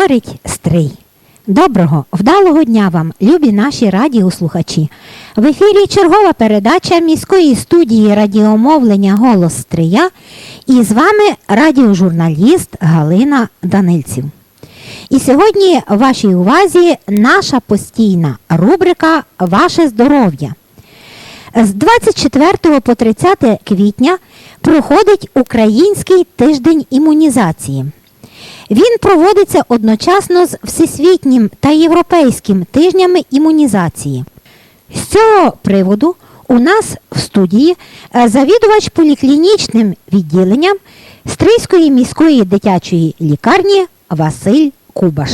Говорить Стрий. Доброго, вдалого дня вам, любі наші радіослухачі. В ефірі чергова передача міської студії радіомовлення Голос Стрия і з вами радіожурналіст Галина Данильців. І сьогодні в вашій увазі наша постійна рубрика Ваше здоров'я. З 24 по 30 квітня проходить Український тиждень імунізації. Він проводиться одночасно з всесвітнім та європейським тижнями імунізації. З цього приводу у нас в студії е, завідувач поліклінічним відділенням Стрийської міської дитячої лікарні Василь Кубаш.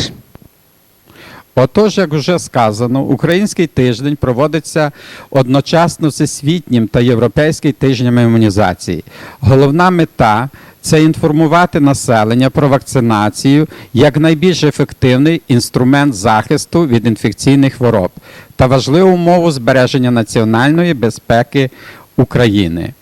Отож, як вже сказано, український тиждень проводиться одночасно з всесвітнім та європейським тижнями імунізації. Головна мета це інформувати населення про вакцинацію як найбільш ефективний інструмент захисту від інфекційних хвороб та важливу умову збереження національної безпеки України.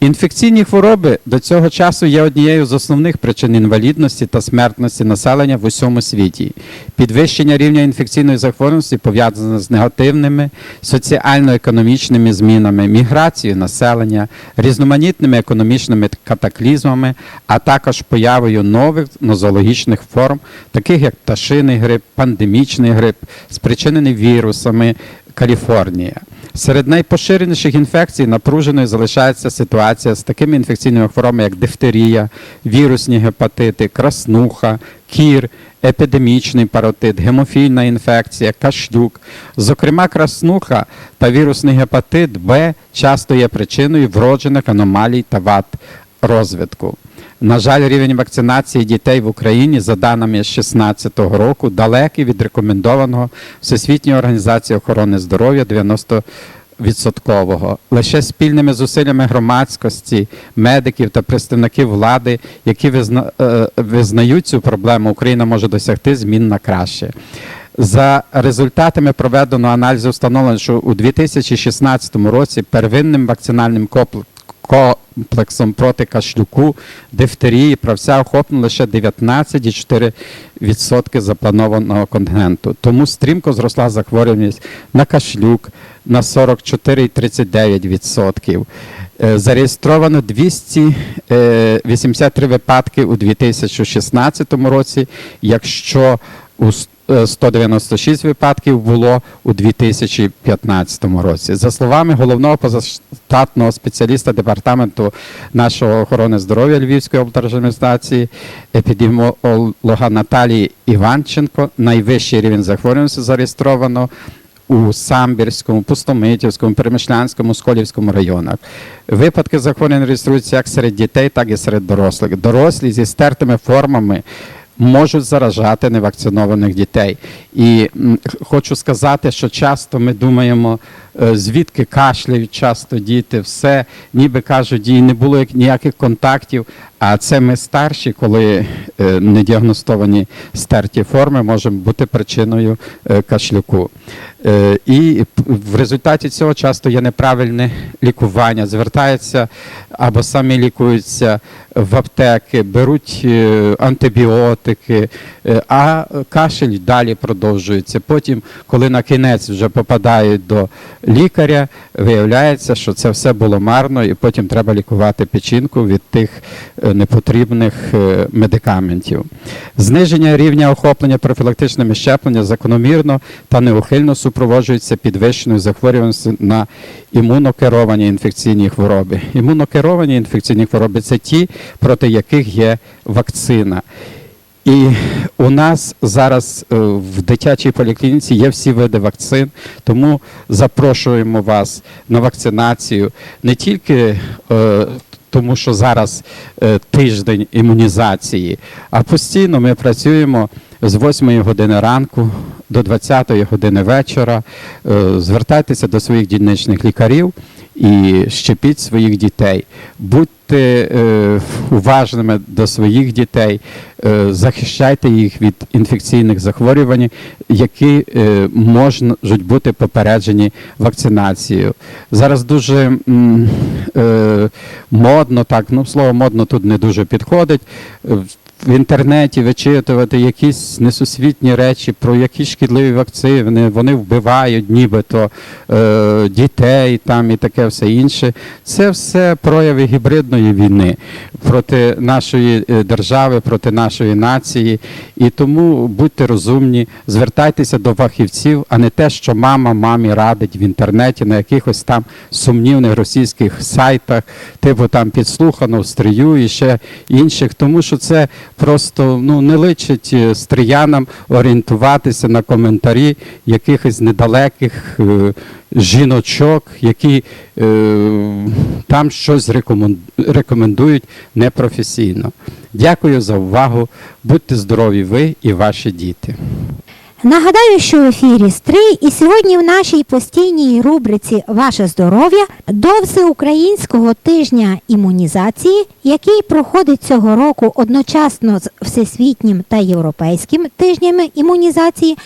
Інфекційні хвороби до цього часу є однією з основних причин інвалідності та смертності населення в усьому світі. Підвищення рівня інфекційної захворюваності пов'язане з негативними соціально-економічними змінами, міграцією населення, різноманітними економічними катаклізмами, а також появою нових нозологічних форм, таких як пташиний грип, пандемічний грип, спричинений вірусами Каліфорнія. Серед найпоширеніших інфекцій напруженою залишається ситуація з такими інфекційними хворобами, як дифтерія, вірусні гепатити, краснуха, кір, епідемічний паротит, гемофільна інфекція, кашлюк. Зокрема, краснуха та вірусний гепатит Б часто є причиною вроджених аномалій та вад розвитку. На жаль, рівень вакцинації дітей в Україні, за даними 2016 року, далекий від рекомендованого Всесвітньої організації охорони здоров'я 90 відсоткового лише спільними зусиллями громадськості, медиків та представників влади, які визна, е, визнають цю проблему, Україна може досягти змін на краще. За результатами проведеного аналізу встановлено, що у 2016 році первинним вакцинальним комплексом комплексом проти кашлюку, дифтерії, правця охоплено лише 19,4% запланованого контингенту. Тому стрімко зросла захворюваність на кашлюк на 44,39%. Е, Зареєстровано 283 випадки у 2016 році, якщо у е, 196 випадків було у 2015 році. За словами головного позаштатного спеціаліста департаменту нашого охорони здоров'я Львівської облдержадміністрації, епідеміолога Наталії Іванченко, найвищий рівень захворюваності зареєстровано у Самбірському, Пустомитівському, Перемишлянському, Сколівському районах. Випадки захворювань реєструються як серед дітей, так і серед дорослих. Дорослі зі стертими формами можуть заражати невакцинованих дітей. І хочу сказати, що часто ми думаємо, е, звідки кашляють часто діти, все, ніби кажуть, і не було як- ніяких контактів. А це ми старші, коли е, недіагностовані стерті форми можуть бути причиною е, кашлюку. Е, І в результаті цього часто є неправильне лікування. Звертаються або самі лікуються в аптеки, беруть антибіотики, а кашель далі продовжується. Потім, коли на кінець вже попадають до лікаря, виявляється, що це все було марно, і потім треба лікувати печінку від тих непотрібних е, медикаментів. Зниження рівня охоплення профілактичними щепленнями закономірно та неухильно супроводжується підвищеною захворюваністю на імунокеровані інфекційні хвороби. Імунокеровані інфекційні хвороби це ті, проти яких є вакцина. І у нас зараз е, в дитячій поліклініці є всі види вакцин, тому запрошуємо вас на вакцинацію не тільки е, тому, що зараз е, тиждень імунізації, а постійно ми працюємо з 8 години ранку до 20 години вечора. Е, Звертайтеся до своїх дільничних лікарів і щепіть своїх дітей. Будьте е, уважними до своїх дітей, е, захищайте їх від інфекційних захворювань, які е, можуть бути попереджені вакцинацією. Зараз дуже е, модно, так, ну слово модно тут не дуже підходить. В інтернеті вичитувати якісь несусвітні речі, про які шкідливі вакцини, вони вбивають нібито е, дітей там і таке все інше. Це все прояви гібридної війни проти нашої е, держави, проти нашої нації. І тому будьте розумні, звертайтеся до фахівців, а не те, що мама мамі радить в інтернеті на якихось там сумнівних російських сайтах, типу там підслухано стрію і ще інших, тому що це просто ну не личить е, стріянам орієнтуватися на коментарі якихось недалеких е, жіночок, які е, там щось рекомендують непрофесійно. Дякую за увагу. Будьте здорові ви і ваші діти. Нагадаю, що в ефірі Стрий і сьогодні в нашій постійній рубриці Ваше здоров'я до всеукраїнського тижня імунізації, який проходить цього року одночасно з всесвітнім та європейським тижнями імунізації.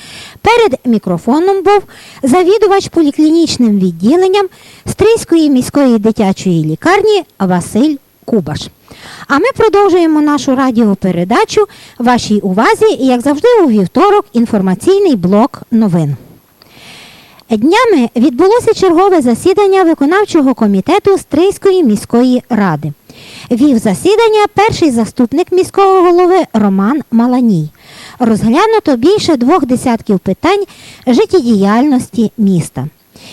Перед мікрофоном був завідувач поліклінічним відділенням Стрийської міської дитячої лікарні Василь Кубаш. А ми продовжуємо нашу радіопередачу вашій увазі, і, як завжди, у вівторок інформаційний блок новин. Днями відбулося чергове засідання виконавчого комітету Стрийської міської ради. Вів засідання перший заступник міського голови Роман Маланій. Розглянуто більше двох десятків питань життєдіяльності міста.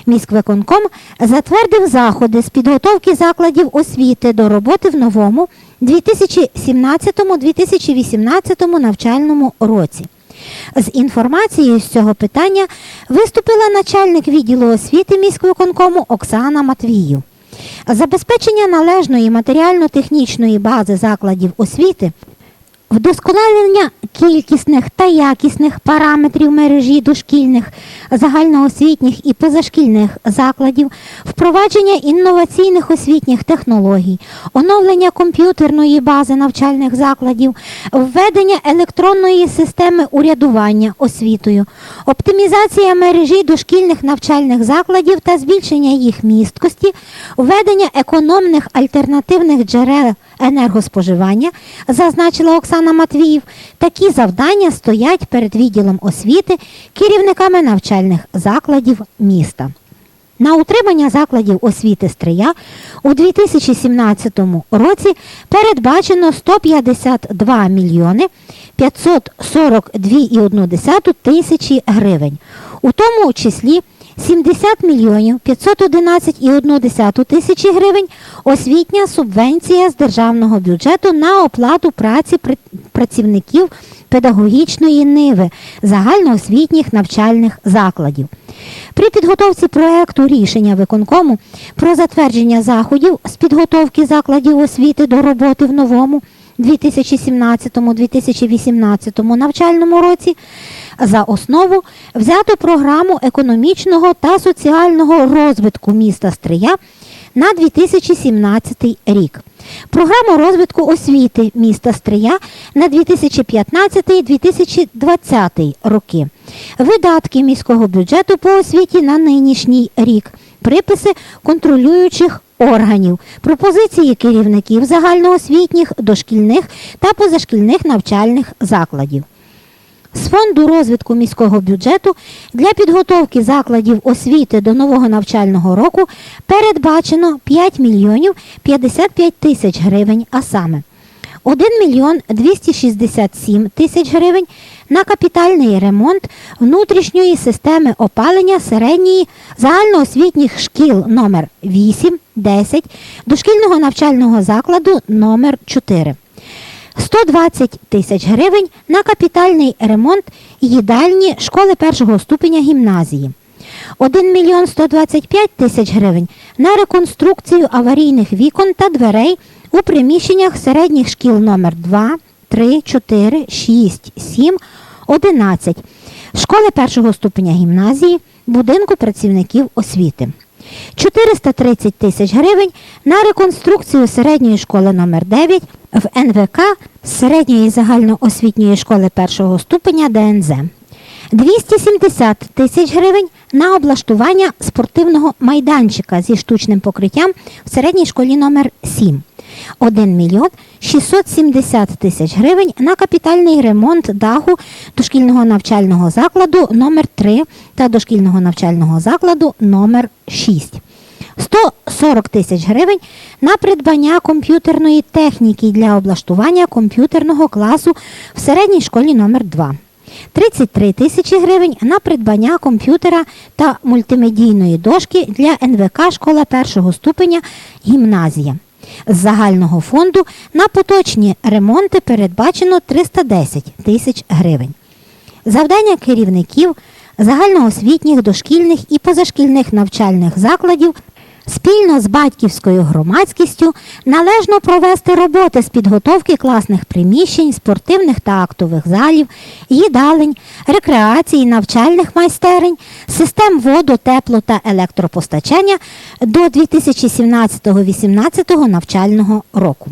Міськвиконком затвердив заходи з підготовки закладів освіти до роботи в новому 2017-2018 навчальному році. З інформацією з цього питання виступила начальник відділу освіти міськвиконкому Оксана Матвію. Забезпечення належної матеріально-технічної бази закладів освіти Вдосконалення кількісних та якісних параметрів мережі дошкільних, загальноосвітніх і позашкільних закладів, впровадження інноваційних освітніх технологій, оновлення комп'ютерної бази навчальних закладів, введення електронної системи урядування освітою, оптимізація мережі дошкільних навчальних закладів та збільшення їх місткості, введення економних альтернативних джерел енергоспоживання, зазначила Оксана Матвіїв, такі завдання стоять перед відділом освіти керівниками навчальних закладів міста. На утримання закладів освіти Стрия у 2017 році передбачено 152 мільйони 542,1 тисячі гривень, у тому числі 70 мільйонів 511,1 тисячі гривень освітня субвенція з державного бюджету на оплату праці працівників педагогічної ниви загальноосвітніх навчальних закладів. При підготовці проекту рішення виконкому про затвердження заходів з підготовки закладів освіти до роботи в новому 2017-2018 навчальному році за основу взято програму економічного та соціального розвитку міста Стрия на 2017 рік. Програму розвитку освіти міста Стрия на 2015-2020 роки. Видатки міського бюджету по освіті на нинішній рік. Приписи контролюючих органів, пропозиції керівників загальноосвітніх, дошкільних та позашкільних навчальних закладів. З фонду розвитку міського бюджету для підготовки закладів освіти до нового навчального року передбачено 5 мільйонів 55 тисяч гривень, а саме 1 мільйон 267 тисяч гривень на капітальний ремонт внутрішньої системи опалення середньої загальноосвітніх шкіл номер 8, 10, дошкільного навчального закладу номер 4. 120 тисяч гривень на капітальний ремонт їдальні школи першого ступеня гімназії. 1 мільйон 125 тисяч гривень на реконструкцію аварійних вікон та дверей у приміщеннях середніх шкіл номер 2, 3, 4, 6, 7, 11. Школи першого ступеня гімназії, будинку працівників освіти. 430 тисяч гривень на реконструкцію середньої школи номер 9 в НВК середньої загальноосвітньої школи першого ступеня ДНЗ. 270 тисяч гривень на облаштування спортивного майданчика зі штучним покриттям в середній школі номер 7. 1 мільйон 670 тисяч гривень на капітальний ремонт даху дошкільного навчального закладу номер 3 та дошкільного навчального закладу номер 6. 140 тисяч гривень на придбання комп'ютерної техніки для облаштування комп'ютерного класу в середній школі номер 2 33 тисячі гривень на придбання комп'ютера та мультимедійної дошки для НВК школа першого ступеня гімназія. З загального фонду на поточні ремонти передбачено 310 тисяч гривень. Завдання керівників загальноосвітніх, дошкільних і позашкільних навчальних закладів спільно з батьківською громадськістю належно провести роботи з підготовки класних приміщень, спортивних та актових залів, їдалень, рекреації, навчальних майстерень, систем воду, тепло та електропостачання до 2017-18 навчального року.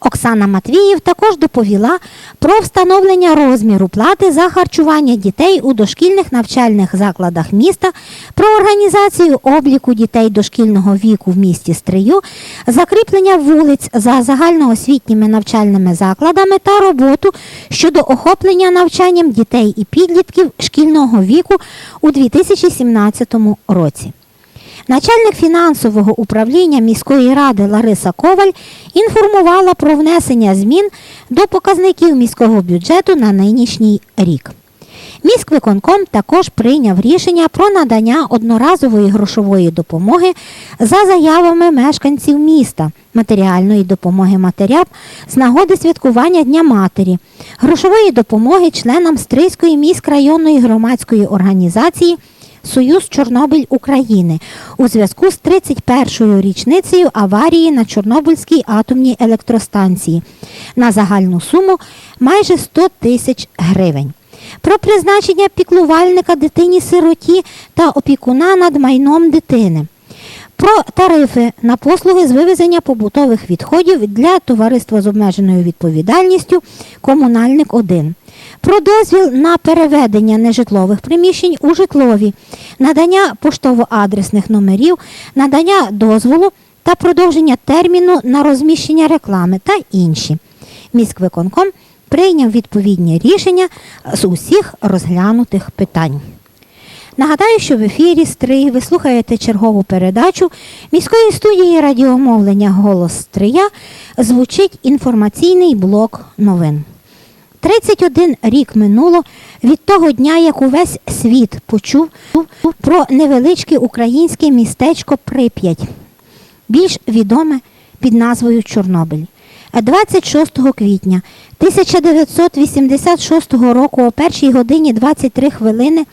Оксана Матвіїв також доповіла про встановлення розміру плати за харчування дітей у дошкільних навчальних закладах міста, про організацію обліку дітей дошкільного віку в місті Стрию, закріплення вулиць за загальноосвітніми навчальними закладами та роботу щодо охоплення навчанням дітей і підлітків шкільного віку у 2017 році. Начальник фінансового управління міської ради Лариса Коваль інформувала про внесення змін до показників міського бюджету на нинішній рік. Міськвиконком також прийняв рішення про надання одноразової грошової допомоги за заявами мешканців міста, матеріальної допомоги матерям з нагоди святкування Дня Матері, грошової допомоги членам Стрийської міськрайонної громадської організації Союз Чорнобиль України у зв'язку з 31-ю річницею аварії на Чорнобильській атомній електростанції на загальну суму майже 100 тисяч гривень. Про призначення піклувальника дитині-сироті та опікуна над майном дитини. Про тарифи на послуги з вивезення побутових відходів для товариства з обмеженою відповідальністю Комунальник 1 про дозвіл на переведення нежитлових приміщень у житлові, надання поштово-адресних номерів, надання дозволу та продовження терміну на розміщення реклами та інші. Міськвиконком прийняв відповідні рішення з усіх розглянутих питань. Нагадаю, що в ефірі Стрий ви слухаєте чергову передачу міської студії радіомовлення Голос Стрия звучить інформаційний блок новин. 31 рік минуло від того дня, як увесь світ почув про невеличке українське містечко Прип'ять, більш відоме під назвою Чорнобиль. 26 квітня 1986 року о 1 годині 23 хвилини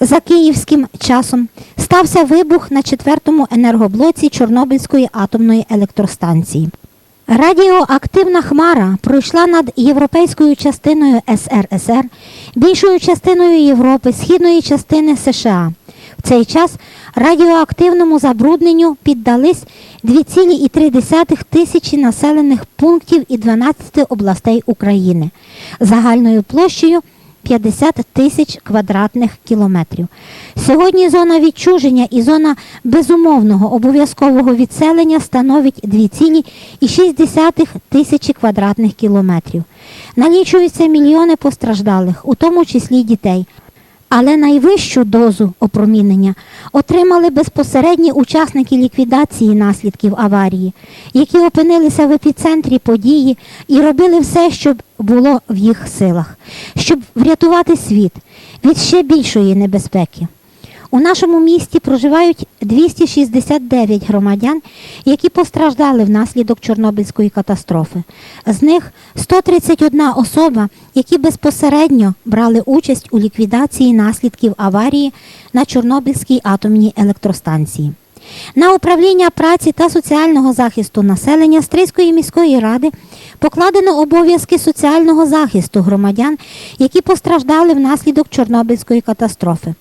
за київським часом стався вибух на четвертому енергоблоці Чорнобильської атомної електростанції. Радіоактивна хмара пройшла над європейською частиною СРСР, більшою частиною Європи, східної частини США. В цей час радіоактивному забрудненню піддались 2,3 тисячі населених пунктів і 12 областей України загальною площею 50 тисяч квадратних кілометрів. Сьогодні зона відчуження і зона безумовного обов'язкового відселення становить 2,6 тисячі квадратних кілометрів. Налічуються мільйони постраждалих, у тому числі дітей. Але найвищу дозу опромінення отримали безпосередні учасники ліквідації наслідків аварії, які опинилися в епіцентрі події і робили все, що було в їх силах, щоб врятувати світ від ще більшої небезпеки. У нашому місті проживають 269 громадян, які постраждали внаслідок Чорнобильської катастрофи. З них 131 особа, які безпосередньо брали участь у ліквідації наслідків аварії на Чорнобильській атомній електростанції. На управління праці та соціального захисту населення Стрийської міської ради покладено обов'язки соціального захисту громадян, які постраждали внаслідок Чорнобильської катастрофи.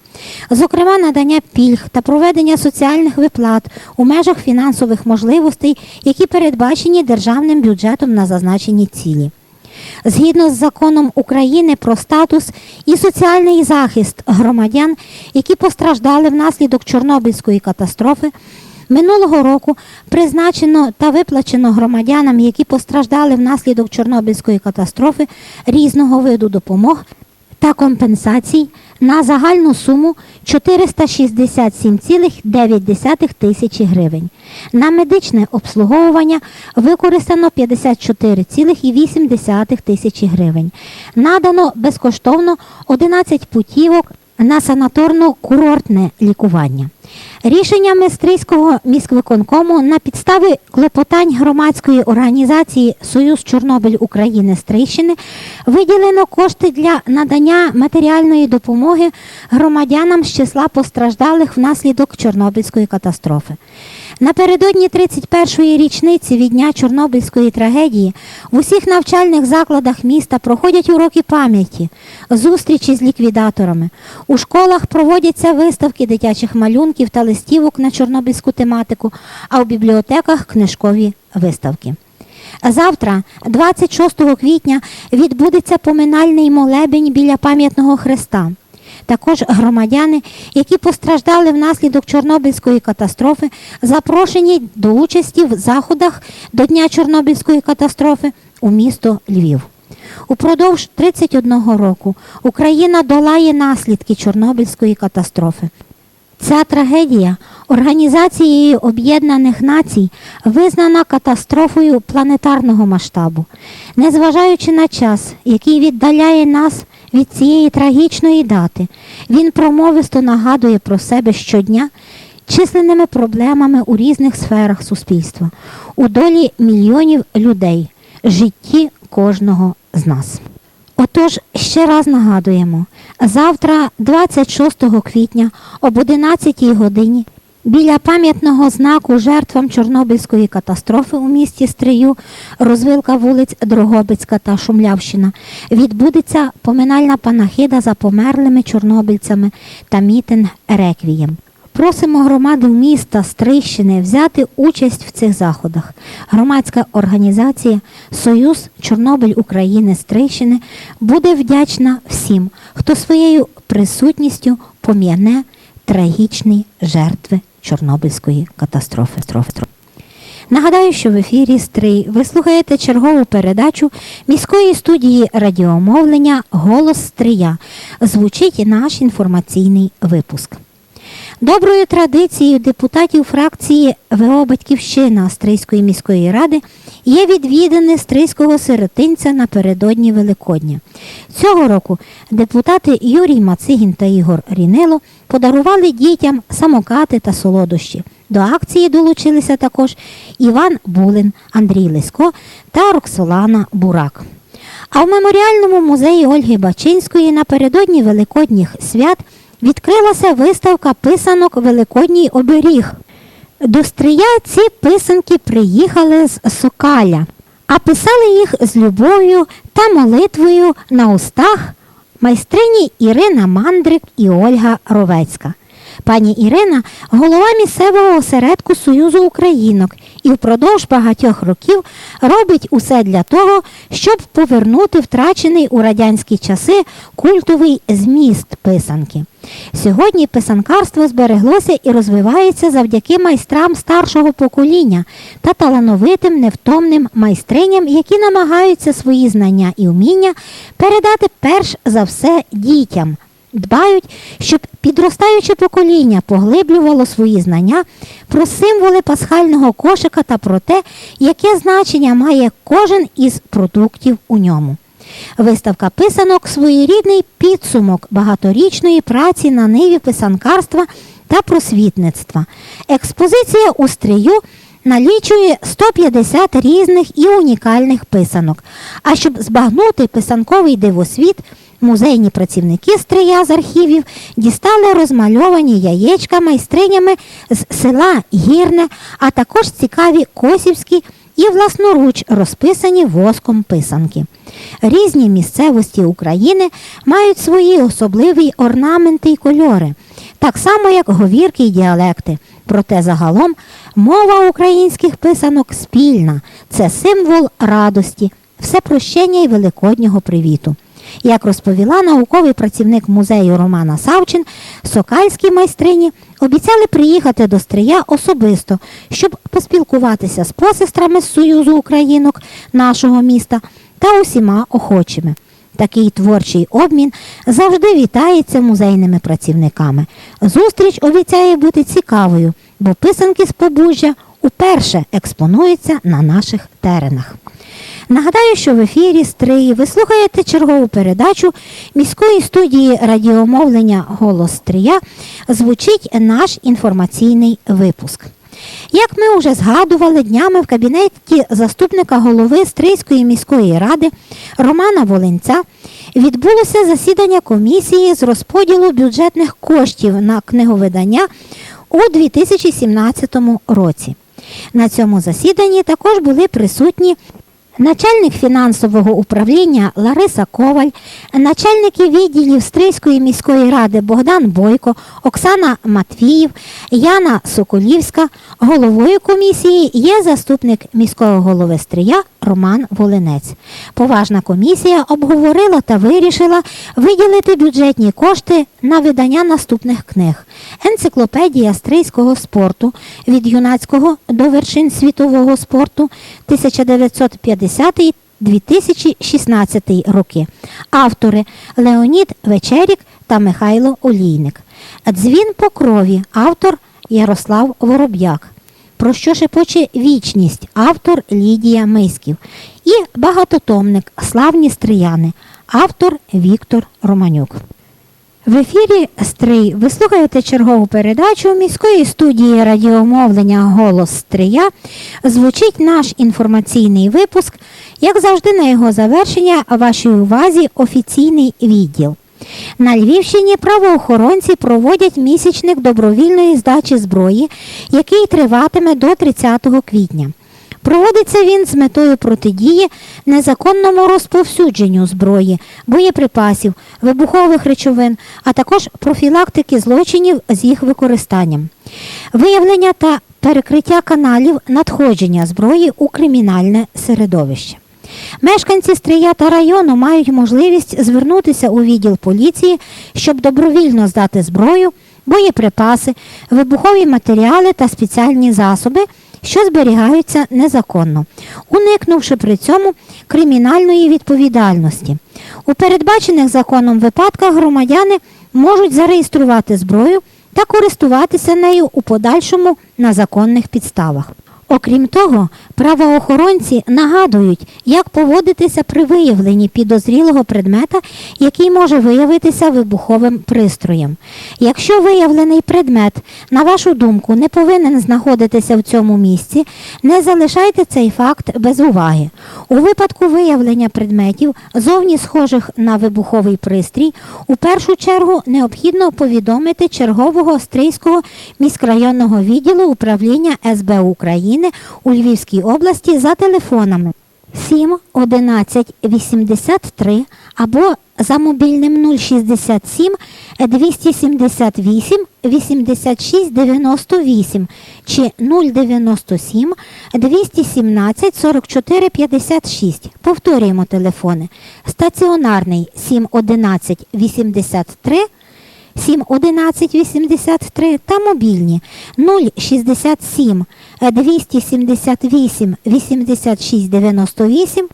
Зокрема, надання пільг та проведення соціальних виплат у межах фінансових можливостей, які передбачені державним бюджетом на зазначені цілі. Згідно з законом України про статус і соціальний захист громадян, які постраждали внаслідок Чорнобильської катастрофи, минулого року призначено та виплачено громадянам, які постраждали внаслідок Чорнобильської катастрофи, різного виду допомог та компенсацій на загальну суму 467,9 тисячі гривень. На медичне обслуговування використано 54,8 тисячі гривень. Надано безкоштовно 11 путівок на санаторно-курортне лікування. Рішеннями Стрийського міськвиконкому на підставі клопотань громадської організації Союз Чорнобиль України Стрийщини виділено кошти для надання матеріальної допомоги громадянам з числа постраждалих внаслідок Чорнобильської катастрофи. Напередодні 31-ї річниці від дня Чорнобильської трагедії в усіх навчальних закладах міста проходять уроки пам'яті, зустрічі з ліквідаторами. У школах проводяться виставки дитячих малюнків та листівок на чорнобильську тематику, а у бібліотеках книжкові виставки. Завтра, 26 квітня, відбудеться поминальний молебень біля пам'ятного хреста. Також громадяни, які постраждали внаслідок Чорнобильської катастрофи, запрошені до участі в заходах до Дня Чорнобильської катастрофи у місто Львів. Упродовж 31 року Україна долає наслідки Чорнобильської катастрофи. Ця трагедія Організацією Об'єднаних Націй визнана катастрофою планетарного масштабу. Незважаючи на час, який віддаляє нас від цієї трагічної дати, він промовисто нагадує про себе щодня численними проблемами у різних сферах суспільства, у долі мільйонів людей, житті кожного з нас. Отож, ще раз нагадуємо, завтра, 26 квітня об 11 годині, біля пам'ятного знаку жертвам Чорнобильської катастрофи у місті Стрию, розвилка вулиць Дрогобицька та Шумлявщина, відбудеться поминальна панахида за померлими чорнобильцями та мітинг Реквієм. Просимо громади міста Стрийщини взяти участь в цих заходах. Громадська організація Союз Чорнобиль України Стрийщини буде вдячна всім, хто своєю присутністю пом'яне трагічні жертви Чорнобильської катастрофи. Нагадаю, що в ефірі Стрий ви слухаєте чергову передачу міської студії радіомовлення Голос Стрия. Звучить наш інформаційний випуск. Доброю традицією депутатів фракції ВО Батьківщина Стрийської міської ради є відвідини Стрийського сиротинця напередодні Великодня. Цього року депутати Юрій Мацигін та Ігор Рінило подарували дітям самокати та солодощі. До акції долучилися також Іван Булин, Андрій Лисько та Роксолана Бурак. А в меморіальному музеї Ольги Бачинської напередодні Великодніх свят відкрилася виставка писанок Великодній оберіг. До Стрия ці писанки приїхали з Сокаля, а писали їх з любов'ю та молитвою на устах майстрині Ірина Мандрик і Ольга Ровецька. Пані Ірина голова місцевого осередку Союзу Українок і впродовж багатьох років робить усе для того, щоб повернути втрачений у радянські часи культовий зміст писанки. Сьогодні писанкарство збереглося і розвивається завдяки майстрам старшого покоління та талановитим невтомним майстриням, які намагаються свої знання і вміння передати перш за все дітям. Дбають, щоб підростаюче покоління поглиблювало свої знання про символи пасхального кошика та про те, яке значення має кожен із продуктів у ньому. Виставка писанок своєрідний підсумок багаторічної праці на ниві писанкарства та просвітництва. Експозиція у стрію налічує 150 різних і унікальних писанок. А щоб збагнути писанковий дивосвіт, Музейні працівники стрия з архівів дістали розмальовані яєчка майстринями з села Гірне, а також цікаві косівські і власноруч розписані воском писанки. Різні місцевості України мають свої особливі орнаменти й кольори, так само як говірки й діалекти. Проте загалом мова українських писанок спільна, це символ радості, всепрощення й великоднього привіту. Як розповіла науковий працівник музею Романа Савчин, сокальські майстрині обіцяли приїхати до Стрия особисто, щоб поспілкуватися з посестрами з Союзу Українок нашого міста та усіма охочими. Такий творчий обмін завжди вітається музейними працівниками. Зустріч обіцяє бути цікавою, бо писанки з побужжя уперше експонуються на наших теренах. Нагадаю, що в ефірі Стриї ви слухаєте чергову передачу міської студії радіомовлення Голос Стрия. Звучить наш інформаційний випуск. Як ми вже згадували, днями в кабінеті заступника голови Стрийської міської ради Романа Волинця відбулося засідання комісії з розподілу бюджетних коштів на книговидання у 2017 році. На цьому засіданні також були присутні начальник фінансового управління Лариса Коваль, начальники відділів Стрийської міської ради Богдан Бойко, Оксана Матвіїв, Яна Соколівська. Головою комісії є заступник міського голови Стрия Роман Волинець. Поважна комісія обговорила та вирішила виділити бюджетні кошти на видання наступних книг: Енциклопедія стрийського спорту від юнацького до вершин світового спорту 1950 2016 роки. Автори Леонід Вечерік та Михайло Олійник. Дзвін по крові. Автор Ярослав Вороб'як. Про що шепоче вічність, автор Лідія Миськів. І багатотомник Славні стрияни, автор Віктор Романюк. В ефірі Стрий ви слухаєте чергову передачу міської студії радіомовлення Голос Стрия. Звучить наш інформаційний випуск. Як завжди, на його завершення вашій увазі офіційний відділ. На Львівщині правоохоронці проводять місячник добровільної здачі зброї, який триватиме до 30 квітня. Проводиться він з метою протидії незаконному розповсюдженню зброї, боєприпасів, вибухових речовин, а також профілактики злочинів з їх використанням, виявлення та перекриття каналів надходження зброї у кримінальне середовище. Мешканці Стрия та району мають можливість звернутися у відділ поліції, щоб добровільно здати зброю, боєприпаси, вибухові матеріали та спеціальні засоби, що зберігаються незаконно, уникнувши при цьому кримінальної відповідальності. У передбачених законом випадках громадяни можуть зареєструвати зброю та користуватися нею у подальшому на законних підставах. Окрім того, правоохоронці нагадують, як поводитися при виявленні підозрілого предмета, який може виявитися вибуховим пристроєм. Якщо виявлений предмет, на вашу думку, не повинен знаходитися в цьому місці, не залишайте цей факт без уваги. У випадку виявлення предметів, зовні схожих на вибуховий пристрій, у першу чергу необхідно повідомити чергового стрийського міськрайонного відділу управління СБ України у Львівській області за телефонами 7 11 83 або за мобільним 067 278 86 98 чи 097 217 44 56. Повторюємо телефони. Стаціонарний 7 11 83 7 11 83 та мобільні 067 278 86 98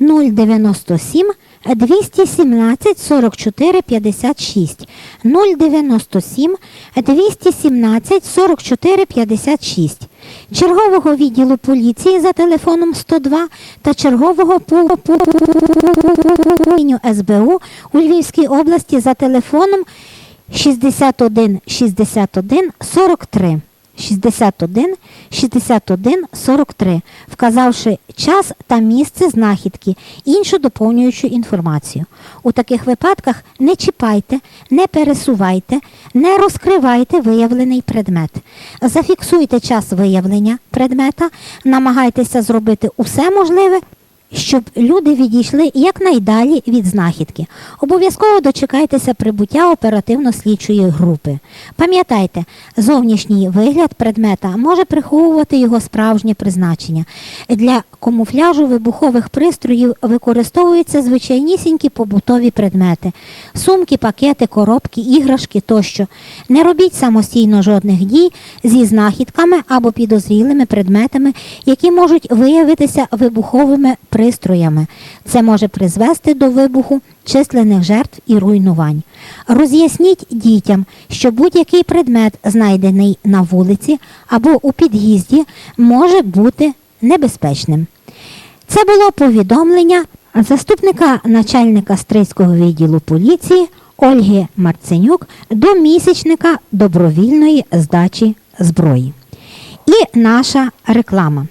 097 217 44 56 097 217 44 56 чергового відділу поліції за телефоном 102 та чергового по СБУ у Львівській області за телефоном 61 61 43. 61 61 43, вказавши час та місце знахідки, іншу доповнюючу інформацію. У таких випадках не чіпайте, не пересувайте, не розкривайте виявлений предмет. Зафіксуйте час виявлення предмета, намагайтеся зробити усе можливе, щоб люди відійшли якнайдалі від знахідки. Обов'язково дочекайтеся прибуття оперативно-слідчої групи. Пам'ятайте, зовнішній вигляд предмета може приховувати його справжнє призначення. Для камуфляжу вибухових пристроїв використовуються звичайнісінькі побутові предмети: сумки, пакети, коробки, іграшки тощо. Не робіть самостійно жодних дій зі знахідками або підозрілими предметами, які можуть виявитися вибуховими пристроями. Це може призвести до вибуху численних жертв і руйнувань. Роз'ясніть дітям, що будь-який предмет, знайдений на вулиці або у під'їзді, може бути небезпечним. Це було повідомлення заступника начальника Стрийського відділу поліції Ольги Марценюк до місячника добровільної здачі зброї. І наша реклама.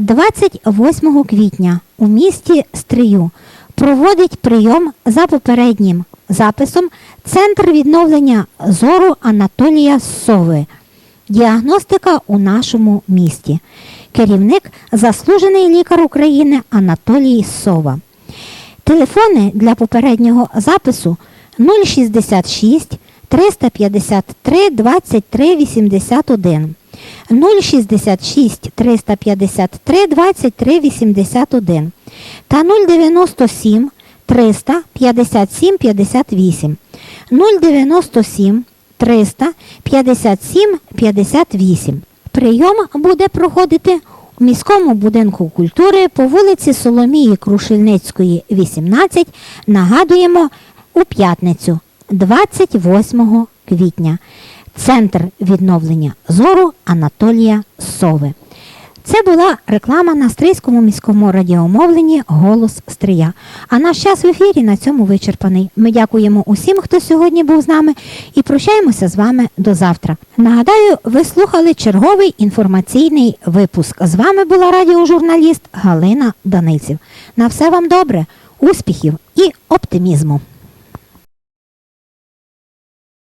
28 квітня у місті Стрию проводить прийом за попереднім записом Центр відновлення зору Анатолія Сови. Діагностика у нашому місті. Керівник заслужений лікар України Анатолій Сова. Телефони для попереднього запису 066 353 23 81. 066 353 23 81 та 097 357 58 097 357 58. Прийом буде проходити у міському будинку культури по вулиці Соломії Крушельницької, 18. Нагадуємо у п'ятницю, 28 квітня. Центр відновлення зору Анатолія Сови. Це була реклама на Стрийському міському радіомовленні Голос Стрия. А наш час в ефірі на цьому вичерпаний. Ми дякуємо усім, хто сьогодні був з нами, і прощаємося з вами до завтра. Нагадаю, ви слухали черговий інформаційний випуск. З вами була радіожурналіст Галина Данильців. На все вам добре, успіхів і оптимізму!